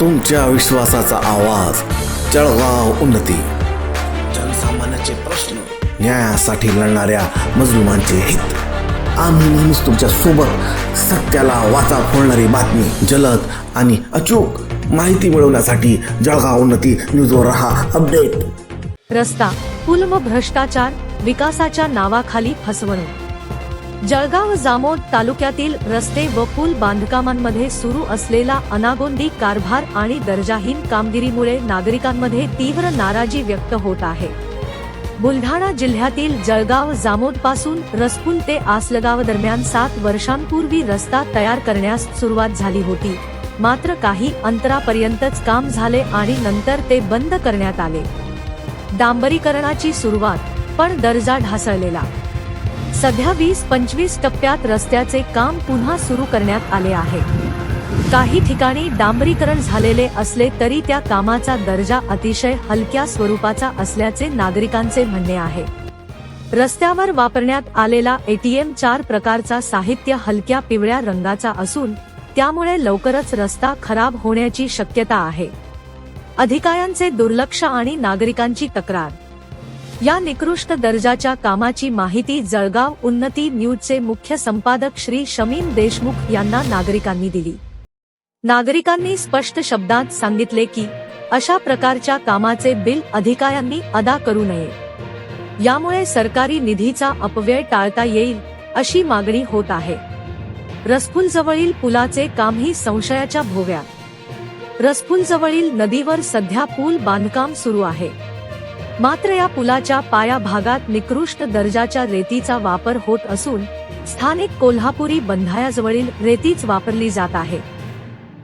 तुमच्या विश्वासाचा आवाज. जळगाव उन्नती. जनसामान्याचे प्रश्न न्यायासाठी लढणाऱ्या मजलुमांचे हित. आम्ही नेहमीच तुमच्यासोबत सत्याला वाचा फोडणारी बातमी जलद आणि अचूक माहिती मिळवण्यासाठी जळगाव उन्नती न्यूजवर रहा. अपडेट. रस्ता पूल व भ्रष्टाचार विकासाच्या नावाखाली फसवणूक. जळगाव जामोद तालुक्यातील रस्ते व पूल बांधकामांमध्ये सुरू असलेला अनागोंदी कारभार आणि दर्जाहीन कामगिरीमुळे नागरिकांमध्ये तीव्र नाराजी व्यक्त होत आहे. बुलढाणा जिल्ह्यातील जळगाव जामोदपासून रसपूल ते आसलगाव दरम्यान सात वर्षांपूर्वी रस्ता तयार करण्यास सुरुवात झाली होती. मात्र काही अंतरापर्यंतच काम झाले आणि नंतर ते बंद करण्यात आले. डांबरीकरणाची सुरुवात पण दर्जा ढासळलेला. सध्या वीस पंचवीस टप्प्यात रस्त्याचे काम पुन्हा सुरू करण्यात आले आहे. काही ठिकाणी डांबरीकरण झालेले असले तरी त्या कामाचा दर्जा अतिशय हलक्या स्वरूपाचा असल्याचे नागरिकांचे म्हणणे आहे. रस्त्यावर वापरण्यात आलेला एटीएम चार प्रकारचा साहित्य हलक्या पिवळ्या रंगाचा असून त्यामुळे लवकरच रस्ता खराब होण्याची शक्यता आहे. अधिकाऱ्यांचे दुर्लक्ष आणि नागरिकांची तक्रार या निकृष्ट दर्जाच्या कामाची माहिती जळगाव उन्नती न्यूजचे मुख्य संपादक श्री शमीम देशमुख यांना नागरिकांनी दिली. नागरिकांनी स्पष्ट शब्दात सांगितले की अशा प्रकारच्या कामाचे बिल अधिकाऱ्यांनी अदा करू नये. यामुळे सरकारी निधीचा अपव्यय टाळता येईल अशी मागणी होत आहे. रसफुल जवळील पुलाचे कामही संशयाच्या भोव्यात रसफुल जवळील नदीवर सध्या पूल बांधकाम सुरू आहे. मात्र या पुलाच्या पाया भागात निकृष्ट दर्जाच्या रेतीचा वापर होत असून स्थानिक कोल्हापुरी बंधायाजवळील रेतीच वापरली जात आहे.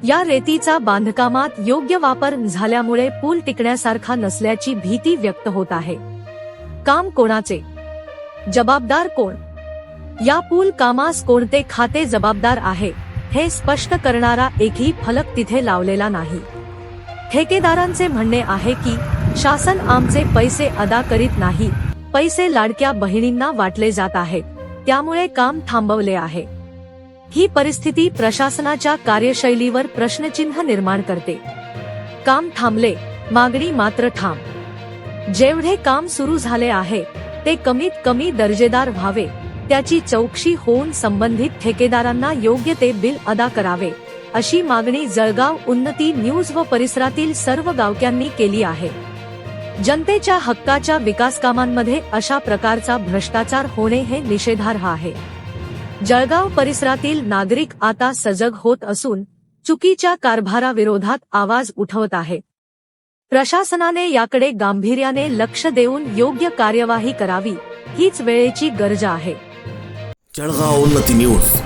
या रेतीचा बांधकामात योग्य वापर झाल्यामुळे पूल टिकण्यासारखा नसल्याची भीती व्यक्त होत आहे. काम कोणाचे? जबाबदार कोण? या पूल कामास कोणते खाते जबाबदार आहे हे स्पष्ट करणारा एकही फलक तिथे लावलेला नाही. ठेकेदारांचे म्हणणे आहे की शासन आमचे पैसे अदा करीत नाही. पैसे लाडक्या बहिणींना वाटले जात आहेत त्यामुळे काम थांबवले आहे. ही परिस्थिती प्रशासनाच्या कार्यशैलीवर प्रश्नचिन्ह निर्माण करते. काम थांबले मागणी मात्र ठाम. जेवढे काम सुरू झाले आहे ते कमीत कमी दर्जेदार व्हावे. त्याची चौकशी होऊन संबंधित ठेकेदारांना योग्य ते बिल अदा करावे अशी मागणी जळगाव उन्नती न्यूज व परिसरातील सर्व गावक्यांनी केली आहे. जनतेच्या हक्काच्या विकास कामांमध्ये अशा प्रकारचा भ्रष्टाचार होणे हे निषेधार्ह आहे. जळगाव परिसरातील नागरिक आता सजग होत असून चुकीच्या कारभाराविरोधात आवाज उठवत आहे. प्रशासनाने याकडे गांभीर्याने लक्ष देऊन योग्य कार्यवाही करावी हीच वेळेची गरज आहे. जळगाव उन्नती न्यूज.